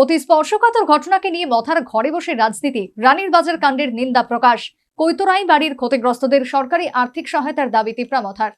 অতি স্পর্শকাতর ঘটনাকে নিয়ে মথার ঘরে বসে রাজনীতি, রানীর বাজার কাণ্ডের নিন্দা প্রকাশ। কৈতরাই বাড়ির ক্ষতিগ্রস্তদের সরকারি আর্থিক সহায়তার দাবি তিপ্রা মথার।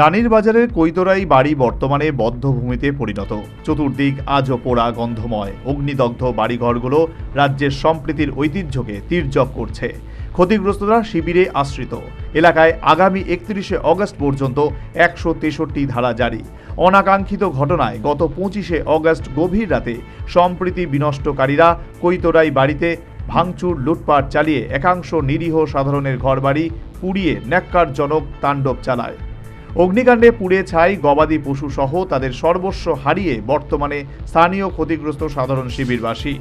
রানীর বাজারের কৈতরাই বাড়ি বর্তমানে বদ্ধভূমিতে পরিণত। চতুর্দিক আজও পোড়া গন্ধময়। অগ্নিদগ্ধ বাড়িঘরগুলো রাজ্যের সম্প্রীতির ঐতিহ্যকে তির্যক করছে। ক্ষতিগ্রস্তরা শিবিরে আশ্রিত। এলাকায় আগামী একত্রিশে অগস্ট পর্যন্ত একশো তেষট্টি ধারা জারি। অনাকাঙ্ক্ষিত ঘটনায় গত পঁচিশে অগস্ট গভীর রাতে সম্প্রীতি বিনষ্টকারীরা কৈতরাই বাড়িতে ভাঙচুর লুটপাট চালিয়ে একাংশ নিরীহ সাধারণের ঘরবাড়ি পুড়িয়ে ন্যাক্কারজনক তাণ্ডব চালায়। অগ্নিকাণ্ডে পুড়ে ছাই গবাদি পশু সহ তাদের সর্বস্ব হারিয়ে বর্তমানে স্থানীয় ক্ষতিগ্রস্ত সাধারণ শিবিরবাসী।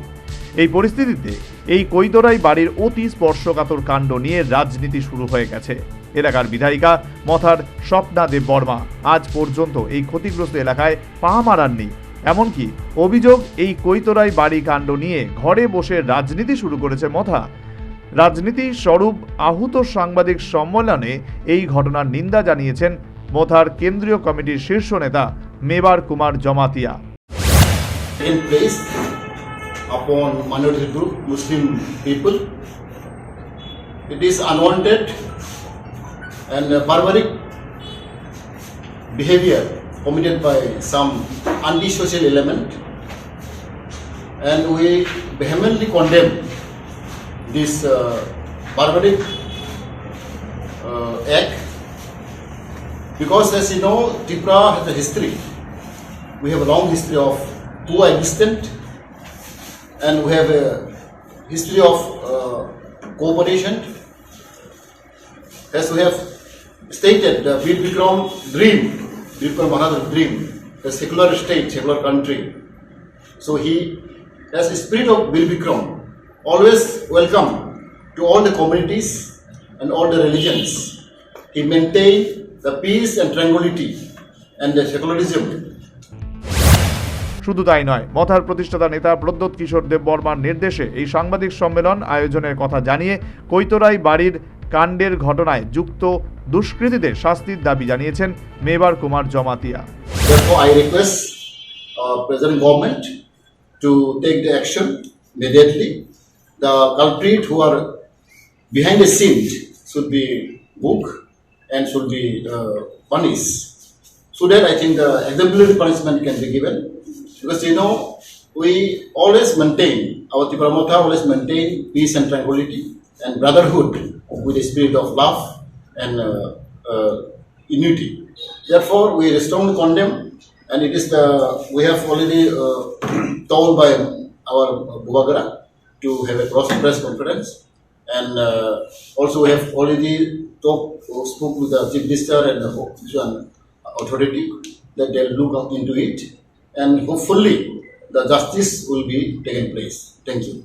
এই পরিস্থিতিতে এই কৈতরাই বাড়ির অতি স্পর্শকাতর কাণ্ড নিয়ে রাজনীতি শুরু হয়ে গেছে। এলাকার বিধায়িকা মথার স্বপ্না দেব বর্মা আজ পর্যন্ত এই ক্ষতিগ্রস্ত এলাকায় পা মারাননি। এমনকি অভিযোগ এই কৈতরাই বাড়ি কাণ্ড নিয়ে ঘরে বসে রাজনীতি শুরু করেছে মথা। রাজনীতি স্বরূপ আহুত সাংবাদিক সম্মেলনে এই ঘটনার নিন্দা জানিয়েছেন মোথার কেন্দ্রীয় কমিটির শীর্ষ নেতা Mebar Kumar Jamatia upon minority group Muslim people. It is unwanted and uh, barbaric behavior committed by some antisocial element and we vehemently condemn this uh, barbaric uh, act because as you know Tripura has a history we have a long history of coexistence and we have a history of uh, cooperation. As we have stated, the Veer Vikram dream, Veer Vikram dream, a secular state, secular country. So he, as a spirit of Veer Vikram, always welcome to all the communities and all the religions. He maintained শুধু তাই নয় মথার প্রতিষ্ঠাতা নেতা প্রদ্যোত কিশোর দেব বর্মার নির্দেশে এই সাংবাদিক সম্মেলন আয়োজনের কথা জানিয়ে কৈতরাই বাড়ির কাণ্ডের ঘটনায় যুক্ত দুষ্কৃতীদের শাস্তির দাবি জানিয়েছেন Mebar Kumar Jamatia. And should be uh, punished. So that I think the exemplary punishment can be given. Because you know, we always maintain, our Tiparamotha always maintain peace and tranquility and brotherhood with a spirit of love and uh, uh, unity. Therefore, we strongly condemn, and it is the we have already uh, told by our Buvagara to have a cross press conference, and uh, also we have already talked, spoke with the chief minister and the authority that they'll look up into it, and hopefully the justice will be taken place. Thank you.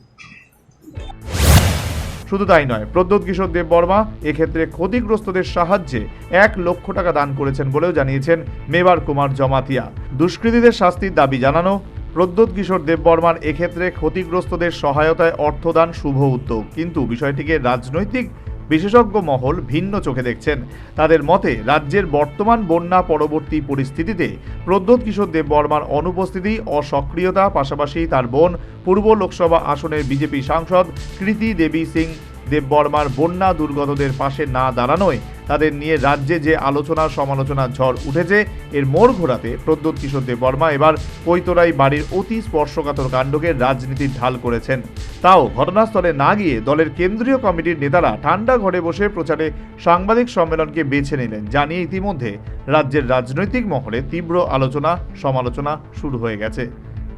শুধু তাই নয় প্রদ্যোৎ কিশোর দেব বর্মা এক্ষেত্রে ক্ষতিগ্রস্তদের সাহায্যে এক লক্ষ টাকা দান করেছেন বলেও জানিয়েছেন মেবার কুমার জমাতিয়া দুষ্কৃতীদের শাস্তির দাবি জানানো প্রদ্যোৎ কিশোর দেব বর্মার এক্ষেত্রে ক্ষতিগ্রস্তদের সহায়তায় অর্থদান শুভ উদ্যোগ কিন্তু বিষয়টিকে রাজনৈতিক বিশেষজ্ঞ মহল ভিন্ন চোখে দেখছেন। তাদের মতে, রাজ্যের বর্তমান বন্যা পরবর্তী পরিস্থিতিতে প্রদ্যোৎ কিশোর দেব বর্মার অনুপস্থিতি, অসক্রিয়তা, পাশাপাশি তার বোন, পূর্ব লোকসভা আসনের বিজেপি সাংসদ কৃতি দেবী সিং দেববর্মার বন্যা দুর্গতদের পাশে না দাঁড়ানোয় তাদের নিয়ে রাজ্যে যে আলোচনা সমালোচনার ঝড় উঠেছে, এর মোড় ঘোরাতে প্রদ্যোৎ কিশোর দেববর্মা এবার কৈতরাই বাড়ির অতি স্পর্শকাতর কাণ্ডকে রাজনীতির ঢাল করেছেন। তাও ঘটনাস্থলে না গিয়ে দলের কেন্দ্রীয় কমিটির নেতারা ঠান্ডা ঘরে বসে প্রচারে সাংবাদিক সম্মেলনকে বেছে নিলেন। জানিয়ে ইতিমধ্যে রাজ্যের রাজনৈতিক মহলে তীব্র আলোচনা সমালোচনা শুরু হয়ে গেছে।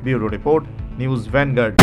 Bureau report, news vanguard.